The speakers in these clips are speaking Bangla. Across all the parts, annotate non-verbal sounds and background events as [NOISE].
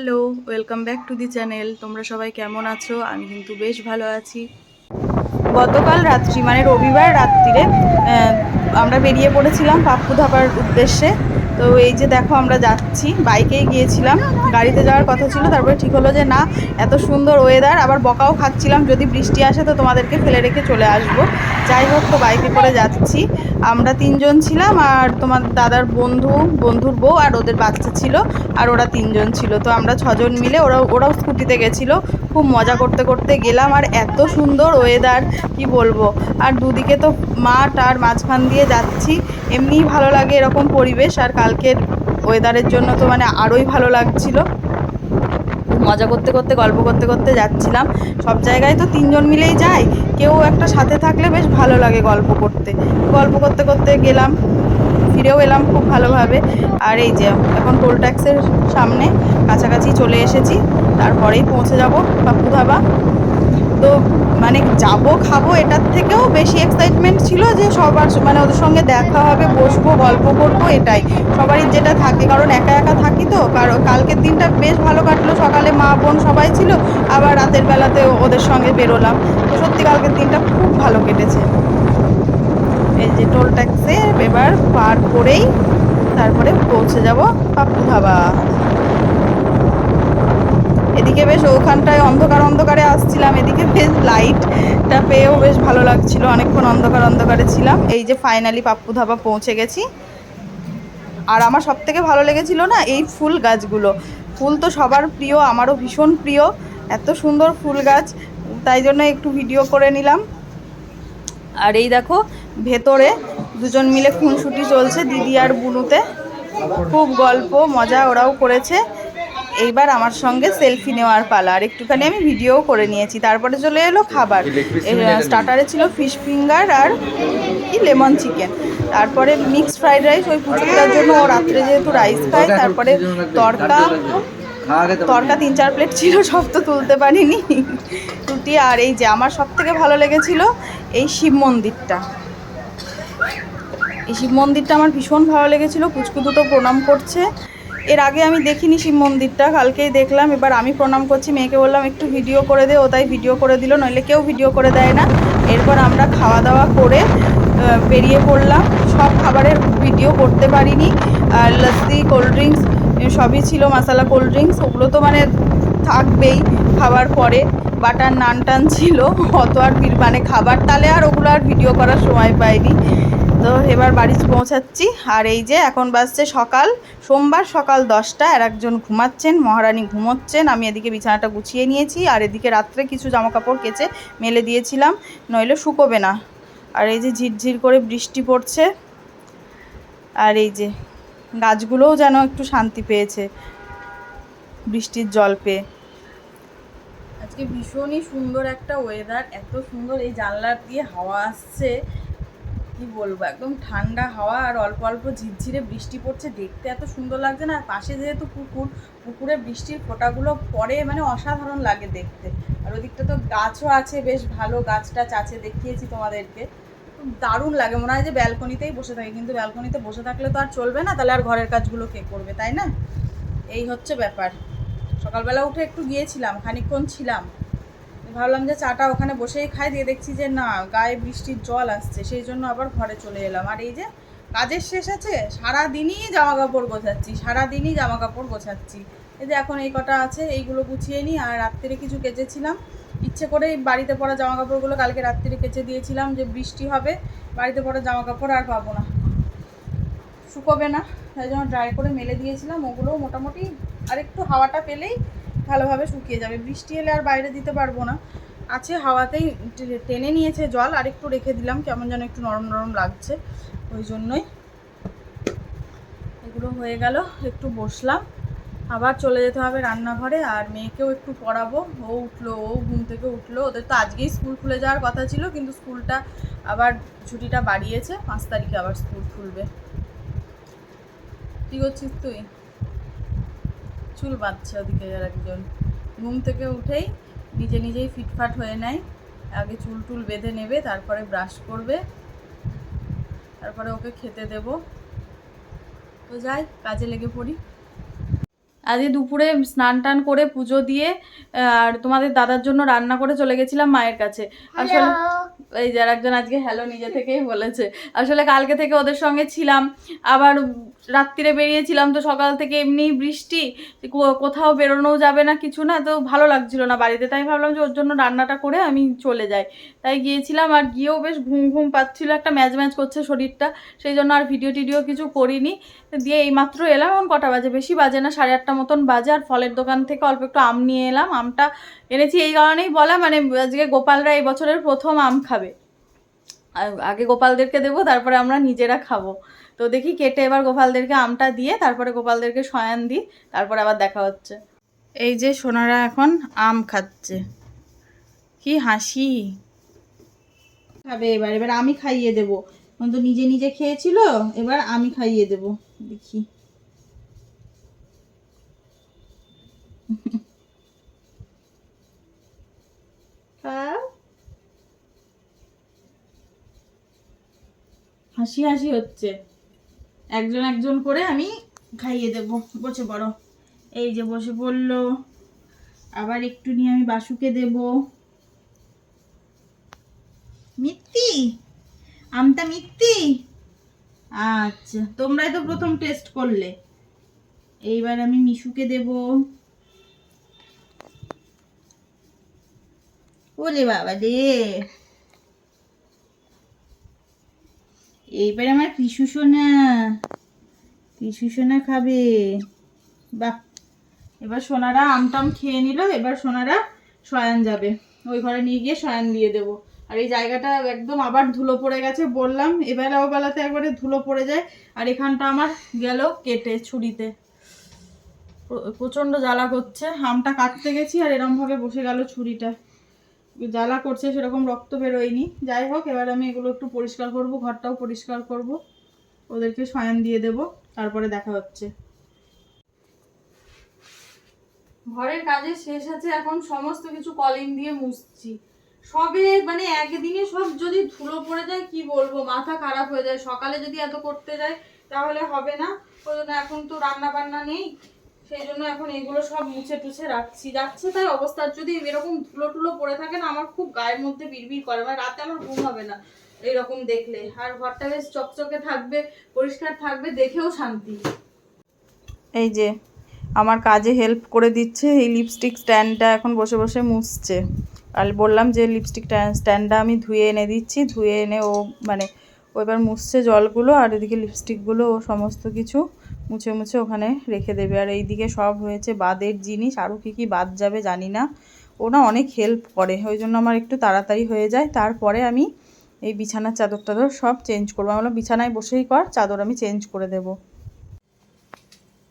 Hello, welcome back to the channel. তোমরা সবাই কেমন আছো? আমি কিন্তু বেশ ভালো আছি। গতকাল রাত্রি মানে রবিবার রাত্রিরে আমরা বেরিয়ে পড়েছিলাম পাপ্পু ধাপার উদ্দেশ্যে। তো এই যে দেখো আমরা যাচ্ছি বাইকেই গিয়েছিলাম, গাড়িতে যাওয়ার কথা ছিল, তারপরে ঠিক হলো যে না, এত সুন্দর ওয়েদার আবার বকাও খাচ্ছিলাম, যদি বৃষ্টি আসে তো তোমাদেরকে ফেলে রেখে চলে আসব। যাই হোক, তো বাইকে করে যাচ্ছি। আমরা তিনজন ছিলাম আর তোমার দাদার বন্ধু, বন্ধুর বউ আর ওদের বাচ্চা ছিল, আর ওরা তিনজন ছিল। তো আমরা ছজন মিলে ওরা ওরাও স্কুটিতে গেছিল। খুব মজা করতে করতে গেলাম, আর এত সুন্দর ওয়েদার কি বলব? আর দুদিকে তো মাঠ আর মাঝখান দিয়ে যাচ্ছি। এমনিই ভালো লাগে এরকম পরিবেশ, আর কালকের ওয়েদারের জন্য তো মানে আরোই ভালো লাগছিল। মজা করতে করতে, গল্প করতে করতে যাচ্ছিলাম। সব জায়গায় তো তিনজন মিলেই যাই, কেউ একটা সাথে থাকলে বেশ ভালো লাগে গল্প করতে। গল্প করতে করতে গেলাম, ফিরেও এলাম খুব ভালোভাবে। আর এই যে, এখন টোল ট্যাক্সের সামনে কাছাকাছি চলে এসেছি, তারপরেই পৌঁছে যাব পাপ্পু ধাবা। তো মানে যাব, খাব, এটার থেকেও বেশি এক্সাইটমেন্ট ছিল যে সবার মানে ওদের সঙ্গে দেখা হবে, বসবো, গল্প করব, এটাই। সবারই যেটা থাকে, কারণ একা একা থাকি তো কারণ কালকের দিনটা বেশ ভালো কাটলো, সকালে মা, বোন সবাই ছিল, আবার রাতের বেলাতে ওদের সঙ্গে বেরোলাম। তো সত্যি কালকের দিনটা খুব ভালো কেটেছে। এই যে টোল ট্যাক্সে এবার পার করেই তারপরে পৌঁছে যাব পাপ্পু ধাবা। এদিকে বেশ ওখানটায় অন্ধকার অন্ধকারে আসছিলাম, এদিকে বেশ লাইটটা পেয়েও বেশ ভালো লাগছিল, অনেকক্ষণ অন্ধকার অন্ধকারে ছিলাম। এই যে ফাইনালি পাপ্পু ধাবা পৌঁছে গেছি। আর আমার সব থেকে ভালো লেগেছিল না, এই ফুল গাছগুলো। ফুল তো সবার প্রিয়, আমারও ভীষণ প্রিয়। এত সুন্দর ফুল গাছ, তাই জন্য একটু ভিডিও করে নিলাম। আর এই দেখো, ভেতরে দুজন মিলে খুনসুটি চলছে দিদি আর বুনুতে। খুব গল্প, মজা ওরাও করেছে। এইবার আমার সঙ্গে সেলফি নেওয়ার পালা। আর একটুখানি আমি ভিডিও করে নিয়েছি। তারপরে চলে এলো খাবার। স্টার্টারে ছিল ফিশ ফিঙ্গার আর কি লেমন চিকেন তারপরে মিক্সড ফ্রাইড রাইস ওই পুচকুটার জন্য ও রাত্রে যেহেতু রাইস খায় তারপরে তরকা। তরকা তিন চার প্লেট ছিল সব তো তুলতে পারিনি। রুটি আর এই যে আমার সব থেকে ভালো লেগেছিল এই শিব মন্দিরটা। এই শিব মন্দিরটা আমার ভীষণ ভালো লেগেছিল। পুচকু দুটো প্রণাম করছে। এর আগে আমি দেখিনি শিব মন্দিরটা, কালকেই দেখলাম, এবার আমি প্রণাম করছি, মেয়েকে বললাম একটু ভিডিও করে দে, ও তাই ভিডিও করে দিল, নইলে কেউ ভিডিও করে দেয় না। এরপর আমরা খাওয়া দাওয়া করে বেরিয়ে পড়লাম। সব খাবারের ভিডিও করতে পারিনি। আর লস্যি কোল্ড ড্রিঙ্কস সবই ছিল মশালা কোল্ড ড্রিঙ্কস ওগুলো তো মানে থাকবেই খাবার পরে। বাটার নান টান ছিল, অত আর মানে খাবার তালে আর ওগুলো আর ভিডিও করার সময় পাইনি। তো এবার বাড়ি পৌঁছাচ্ছি। আর এই যে এখন বাজছে সকাল, সোমবার সকাল দশটা, আর একজন ঘুমাচ্ছেন, মহারানী ঘুমোচ্ছেন। আমি এদিকে বিছানাটা গুছিয়ে নিয়েছি, আর এদিকে রাত্রে কিছু জামা কাপড় কেচে মেলে দিয়েছিলাম, নইলে শুকোবে না। আর এই যে ঝিরঝির করে বৃষ্টি পড়ছে, আর এই যে গাছগুলোও যেন একটু শান্তি পেয়েছে, বৃষ্টির জল পেয়ে। আজকে ভীষণই সুন্দর একটা ওয়েদার এত সুন্দর এই জানলার দিয়ে হাওয়া আসছে। কি বলব, একদম ঠান্ডা হাওয়া আর অল্প অল্প ঝিরঝিরে বৃষ্টি পড়ছে, দেখতে এত সুন্দর লাগছে না? আর পাশে যেহেতু পুকুর, পুকুরে বৃষ্টির ফোঁটাগুলো পড়ে মানে অসাধারণ লাগে দেখতে। আর ওদিকটা তো গাছও আছে, বেশ ভালো গাছ টাছ আছে, দেখিয়েছি তোমাদেরকে। দারুণ লাগে, মনে হয় যে ব্যালকনিতেই বসে থাকি, কিন্তু ব্যালকনিতে বসে থাকলে তো আর চলবে না, তাহলে আর ঘরের কাজগুলো কে করবে, তাই না? এই হচ্ছে ব্যাপার। সকালবেলা উঠে একটু গিয়েছিলাম, খানিকক্ষণ ছিলাম। ভাবলাম যে চাটা ওখানে বসেই খাই, দিয়ে দেখছি যে না, গায়ে বৃষ্টির জল আসছে, সেই জন্য আবার ঘরে চলে এলাম। আর এই যে কাজের শেষ আছে সারা দিনই জামা কাপড় গোছাচ্ছি সারা দিনই জামা কাপড় গোছাচ্ছি। এই যে এখন এই কটা আছে, এইগুলো গুছিয়ে নিই, আর রাত্রে কিছু কেচেছিলাম। ইচ্ছে করেই বাড়িতে পরা জামা কাপড়গুলো কালকে রাত্রে কেচে দিয়েছিলাম যে বৃষ্টি হবে, বাড়িতে পরা জামা কাপড় আর পাবো না। শুকোবে না, তাই জন্য ড্রাই করে মেলে দিয়েছিলাম। ওগুলোও মোটামুটি আর একটু হাওয়াটা পেলেই ভালোভাবে শুকিয়ে যাবে। বৃষ্টি এলে আর বাইরে দিতে পারব না। আছে হাওয়াতেই টেনে নিয়েছে জল আর একটু রেখে দিলাম, কেমন যেন একটু নরম নরম লাগছে। ওই জন্যই এগুলো হয়ে গেল, একটু বসলাম। আবার চলে যেতে হবে রান্নাঘরে, আর মেয়েকেও একটু পড়াবো। ও উঠল, ও ঘুম থেকে উঠল। ওদের তো আজকেই স্কুল খুলে যাওয়ার কথা ছিল, কিন্তু স্কুলটা আবার ছুটিটা বাড়িয়েছে। পাঁচ তারিখে আবার স্কুল খুলবে। কী করছিস তুই? চুল বাঁধছে ওদিকে আর একজন। ঘুম থেকে উঠেই নিজে নিজেই ফিটফাট হয়ে নেয়। আগে চুল টুল বেঁধে নেবে তারপরে ব্রাশ করবে। তারপরে ওকে খেতে দেব। তো যাই কাজে লেগে পড়ি। আজকে দুপুরে স্নান টান করে পুজো দিয়ে আর তোমাদের দাদার জন্য রান্না করে চলে গেছিলাম মায়ের কাছে। আসলে এই যার একজন আজকে হ্যালো নিজে থেকেই বলেছে। আসলে কালকে থেকে ওদের সঙ্গে ছিলাম, আবার রাত্রিরে বেরিয়েছিলাম তো সকাল থেকে এমনি বৃষ্টি কোথাও বেরোনোও যাবে না কিছু না, তো ভালো লাগছিল না বাড়িতে। তাই ভাবলাম যে ওর জন্য রান্নাটা করে আমি চলে যাই। তাই গিয়েছিলাম আর গিয়েও বেশ ঘুম ঘুম পাচ্ছিল, একটা ম্যাচ ম্যাচ করছে শরীরটা, সেই জন্য আর ভিডিও টিডিও কিছু করিনি। দিয়ে এইমাত্র এলাম, এখন কটা বাজে? বেশি বাজে না, সাড়ে আটটা মতন বাজে, আর ফলের দোকান থেকে অল্প একটু আম নিয়ে এলাম। আমটা এনেছি এই কারণেই বলা মানে আজকে গোপালরা এই বছরের প্রথম আম খাবে। আগে গোপালদেরকে দেবো, তারপরে আমরা নিজেরা খাব। তো দেখি কেটে এবার গোপালদেরকে আমটা দিয়ে, তারপরে গোপালদেরকে শয়ান দিই, তারপরে আবার দেখা হচ্ছে। এই যে সোনারা এখন আম খাচ্ছে। কি হাসি। খাবে এবার এবার আমি খাইয়ে দেবো। তো নিজে নিজে খেয়েছিল, এবার আমি খাইয়ে দেবো। দেখি। হাসি হাসি হচ্ছে। একজন একজন করে আমি খাইয়ে দেবো। বসে বড় এই যে বসে পড়ল। আবার একটু নিয়ে আমি বাসুকে দেব। মিত্তি? আমটা মিত্তি? আচ্ছা তোমরাই তো প্রথম টেস্ট করলে। এইবার আমি মিশুকে দেব। ওরে বাবা রে এইবার আমার পিসু সোনা। পিসু সোনা খাবে। বাহ, এবার সোনারা আমটাম খেয়ে নিল, এবার সোনারা শয়ান যাবে। ওই ঘরে নিয়ে গিয়ে শয়ান দিয়ে দেবো। আর এই জায়গাটা একদম আবার ধুলো পড়ে গেছে বললাম, এবেলা ওবেলাতে একবারে ধুলো পড়ে যায়। আর এখানটা আমার গেল কেটে ছুরিতে। প্র- প্রচণ্ড জ্বালা করছে, আমটা কাটতে গেছি আর এরমভাবে বসে গেল ছুরিটা। জ্বালা করছে, সেরকম রক্ত বেরোয়নি। যাই হোক, এবার আমি এগুলো একটু পরিষ্কার করব, ঘরটাও পরিষ্কার করব। ওদেরকে শয়ান দিয়ে দেব, তারপরে দেখা হচ্ছে। ঘরের কাজে শেষ আছে, এখন সমস্ত কিছু কলিং দিয়ে মুছছি। সবে মানে একদিনে সব যদি ধুলো পড়ে যায়, কি বলব, মাথা খারাপ হয়ে যায়। সকালে যদি এত করতে যায় তাহলে হবে না। ওই এখন তো রান্না বান্না নেই। সেই জন্য এখন এগুলো সব মুছে টুছে রাখছি। যাচ্ছে তাই অবস্থা। যদি এরকম ধুলো টুলো পড়ে থাকে না, আমার খুব গায়ের মধ্যে বিড়বিড় করে। মানে রাতে আমার ঘুম হবে না এইরকম দেখলে। আর ঘরটা বেশ চকচকে থাকবে, পরিষ্কার থাকবে, দেখেও শান্তি। এই যে, আমার কাজে হেল্প করে দিচ্ছে এই লিপস্টিক স্ট্যান্ডটা এখন বসে বসে মুছছে। আর বললাম যে লিপস্টিক স্ট্যান্ডটা আমি ধুয়ে এনে দিচ্ছি, ধুয়ে এনে ও মানে ও এবার মুছছে জলগুলো আর এদিকে লিপস্টিকগুলো ও সমস্ত কিছু মুছে মুছে ওখানে রেখে দেবে। আর এইদিকে সব হয়েছে বাদের জিনিস। আরও কী কী বাদ যাবে জানি না। ও না অনেক হেল্প করে। ওই জন্য আমার একটু তাড়াতাড়ি হয়ে যায়। তারপরে আমি এই বিছানার চাদর টাদর সব চেঞ্জ করব। আমি বিছানায় বসেই কর, চাদর আমি চেঞ্জ করে দেবো।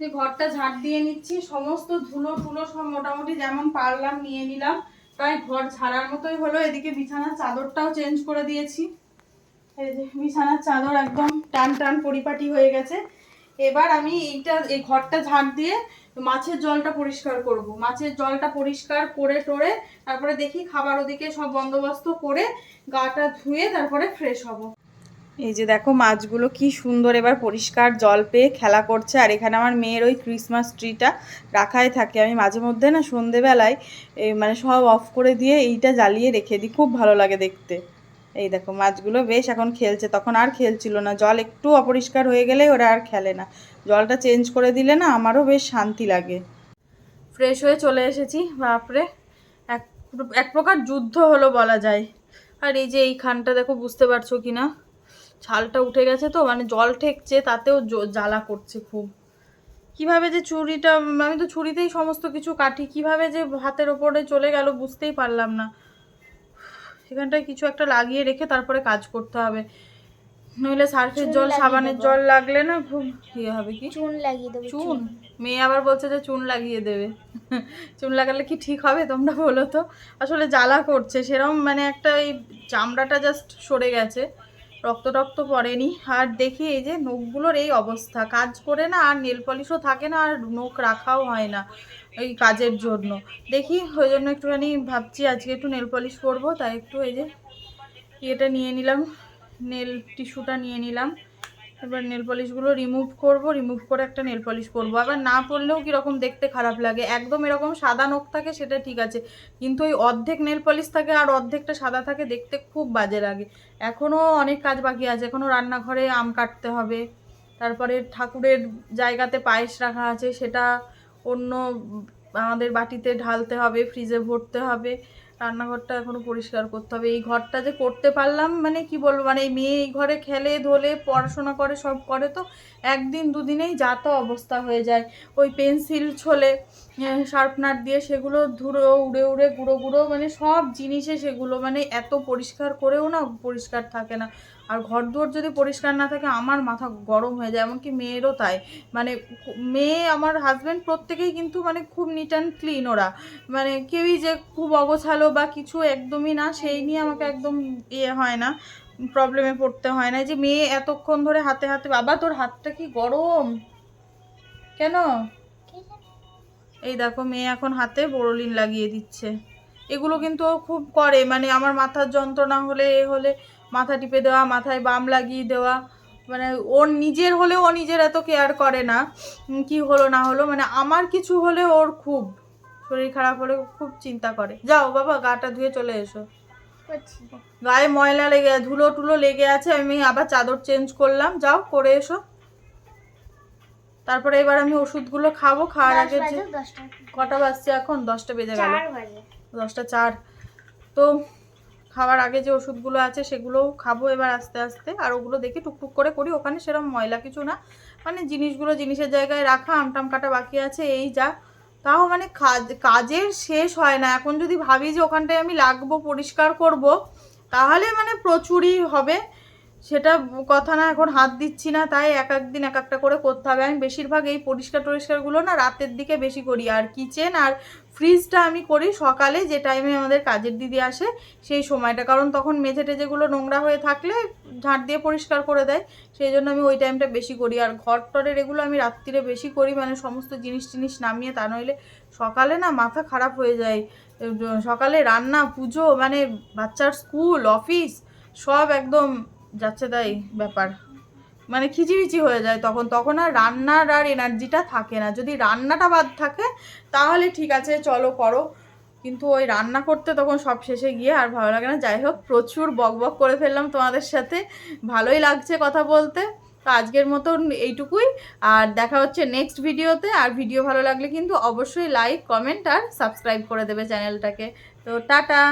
ঘরটা ঝাড় দিয়ে নিচ্ছি, সমস্ত ধুলো টুলো সব মোটামুটি যেমন পারলাম নিয়ে নিলাম। প্রায় ঘর ঝাড়ার মতোই হলো। এদিকে বিছানার চাদরটাও চেঞ্জ করে দিয়েছি। এই যে বিছানার চাদর একদম টান টান পরিপাটি হয়ে গেছে। এবার আমি এইটা, এই ঘরটা ঝাড় দিয়ে মাছের জলটা পরিষ্কার করব। মাছের জলটা পরিষ্কার করে টোরে তারপরে দেখি খাবার ওদিকে সব বন্দোবস্ত করে গাটা ধুয়ে তারপরে ফ্রেশ হব। এই যে দেখো মাছগুলো কি সুন্দর এবার পরিষ্কার জল পেয়ে খেলা করছে। আর এখানে আমার মেয়ের ওই ক্রিসমাস ট্রিটা রাখাই থাকে। আমি মাঝে মধ্যে না সন্ধেবেলায় মানে সব অফ করে দিয়ে এইটা জ্বালিয়ে রেখে দিই। খুব ভালো লাগে দেখতে। এই দেখো, মাছগুলো বেশ এখন খেলছে। তখন আর খেলছিল না। জল একটু অপরিষ্কার হয়ে গেলেই ওরা আর খেলে না। জলটা চেঞ্জ করে দিলে না আমারও বেশ শান্তি লাগে। ফ্রেশ হয়ে চলে এসেছি, বাপরে। এক এক প্রকার যুদ্ধ হলো বলা যায়। আর এই যে এইখানটা দেখো, বুঝতে পারছ কি না? ছালটা উঠে গেছে তো মানে জল ঠেকছে, তাতেও জ্বালা করছে খুব। কীভাবে যে ছুরিটা আমি তো ছুরিতেই সমস্ত কিছু কাটি, কীভাবে যে হাতের ওপরে চলে গেল বুঝতেই পারলাম না। এখানটায় কিছু একটা লাগিয়ে রেখে তারপরে কাজ করতে হবে। নইলে সার্ফের জল সাবানের জল লাগলে না খুব ইয়ে হবে কি? চুন লাগিয়ে দেবে চুন। মেয়ে আবার বলছে যে চুন লাগিয়ে দেবে। [LAUGHS] চুন লাগালে কি ঠিক হবে তোমরা বলো তো? আসলে জ্বালা করছে। সেরম মানে একটা এই চামড়াটা জাস্ট সরে গেছে। রক্ত টক্ত পড়েনি। আর দেখি এই যে নখগুলোর এই অবস্থা। কাজ করে না, আর নেল পলিশও থাকে না, আর নখ রাখাও হয় না এই কাজের জন্য। দেখি, ওই জন্য একটুখানি ভাবছি আজকে একটু নেল পলিশ করব। তাই একটু এই যে ইয়েটা নিয়ে নিলাম, নেল টিস্যুটা নিয়ে নিলাম। এবার নেল পলিশগুলো রিমুভ করব রিমুভ করে একটা নেল পলিশ পরবো। আবার না পরলেও কীরকম দেখতে খারাপ লাগে। একদম এরকম সাদা নখ থাকে, সেটা ঠিক আছে। কিন্তু ওই অর্ধেক নেল পলিশ থাকে আর অর্ধেকটা সাদা থাকে, দেখতে খুব বাজে লাগে। এখনও অনেক কাজ বাকি আছে। এখনও রান্নাঘরে আম কাটতে হবে। তারপরে ঠাকুরের জায়গাতে পায়েস রাখা আছে। সেটা অন্য আমাদের বাটিতে ঢালতে হবে ফ্রিজে ভরতে হবে। রান্নাঘরটা এখনও পরিষ্কার করতে হবে। এই ঘরটা যে করতে পারলাম মানে কি বলব মানে এই মেয়ে এই ঘরে খেলে, ধোলে, পড়াশোনা করে, সব করে তো একদিন দুদিনেই যা তো অবস্থা হয়ে যায়। ওই পেন্সিল ছোলে শার্পনার দিয়ে সেগুলো ধুলো উড়ে উড়ে, গুঁড়ো গুঁড়ো মানে সব জিনিসে সেগুলো মানে এত পরিষ্কার করেও না পরিষ্কার থাকে না। আর ঘর দুয়ার যদি পরিষ্কার না থাকে, আমার মাথা গরম হয়ে যায়, এমনকি মেয়েরও তাই। মানে মেয়ে আমার হাজব্যান্ড প্রত্যেকেই কিন্তু মানে খুব নিট অ্যান্ড ক্লিন ওরা। মানে কেউই যে খুব অগোছালো বা কিছু একদমই না, সেই নিয়ে আমাকে একদম ইয়ে হয় না প্রবলেমে পড়তে হয় না। যে মেয়ে এতক্ষণ ধরে হাতে হাতে, বাবা, তোর হাতটা কি গরম? কেন? এই দেখো, মেয়ে এখন হাতে বোরোলিন লাগিয়ে দিচ্ছে। এগুলো কিন্তু খুব করে মানে আমার মাথার যন্ত্রণা হলে এ হলে মাথা টিপে দেওয়া মাথায় বাম লাগিয়ে দেওয়া মানে ওর নিজের হলে ও নিজের এত কেয়ার করে না কি হলো না হলো মানে আমার কিছু হলে ওর খুব শরীর খারাপ হলে খুব চিন্তা করে। যাও বাবা গাটা ধুয়ে চলে এসো। গায়ে ময়লা লেগে ধুলো টুলো লেগে আছে আমি আবার চাদর চেঞ্জ করলাম। যাও করে এসো। তারপরে এবার আমি ওষুধগুলো খাব খাওয়ার আগে কটা বাজছে এখন? দশটা বেজে গেল। দশটা চার। তো খাওয়ার আগে যে ওষুধগুলো আছে সেগুলোও খাব এবার আস্তে আস্তে। আর ওগুলো দেখি টুকটুক করে করি, ওখানে সেরকম ময়লা কিছু না। মানে জিনিসগুলো জিনিসের জায়গায় রাখা, আমটাম কাটা বাকি আছে, এই যা। তাও মানে কাজ, কাজের শেষ হয় না। এখন যদি ভাবি যে ওখানটায় আমি লাগবো, পরিষ্কার করব, তাহলে মানে প্রচুরই হবে। সেটা কথা না, এখন হাত দিচ্ছি না, তাই এক একদিন এক একটা করে করতে হবে। আমি বেশিরভাগ এই পরিষ্কার টরিষ্কারগুলো না রাতের দিকে বেশি করি। আর কিচেন আর ফ্রিজটা আমি করি সকালে, যে টাইমে আমাদের কাজের দিদি আসে, সেই সময়টা। কারণ তখন মেঝে টেজেগুলো নোংরা হয়ে থাকলে ঝাঁট দিয়ে পরিষ্কার করে দেয়। সেই জন্য আমি ওই টাইমটা বেশি করি। আর ঘর টরের এগুলো আমি রাত্রিরে বেশি করি মানে সমস্ত জিনিস টিনিস নামিয়ে তা নইলে সকালে না মাথা খারাপ হয়ে যায়। সকালে রান্না, পুজো মানে বাচ্চার স্কুল অফিস সব একদম যাচ্ছে তাই ব্যাপার। মানে খিচিমিচি হয়ে যায় তখন তখন আর রান্নার আর এনার্জিটা থাকে না। যদি রান্নাটা বাদ থাকে, তাহলে ঠিক আছে, চলো করো। কিন্তু ওই রান্না করতে তখন সব শেষে গিয়ে আর ভালো লাগে না। যাই হোক, প্রচুর বক বক করে ফেললাম তোমাদের সাথে। ভালোই লাগছে কথা বলতে। তো আজকের মতন এইটুকুই। আর দেখা হচ্ছে নেক্সট ভিডিওতে আর ভিডিও ভালো লাগলে কিন্তু অবশ্যই লাইক কমেন্ট আর সাবস্ক্রাইব করে দেবে চ্যানেলটাকে। তো টাটা!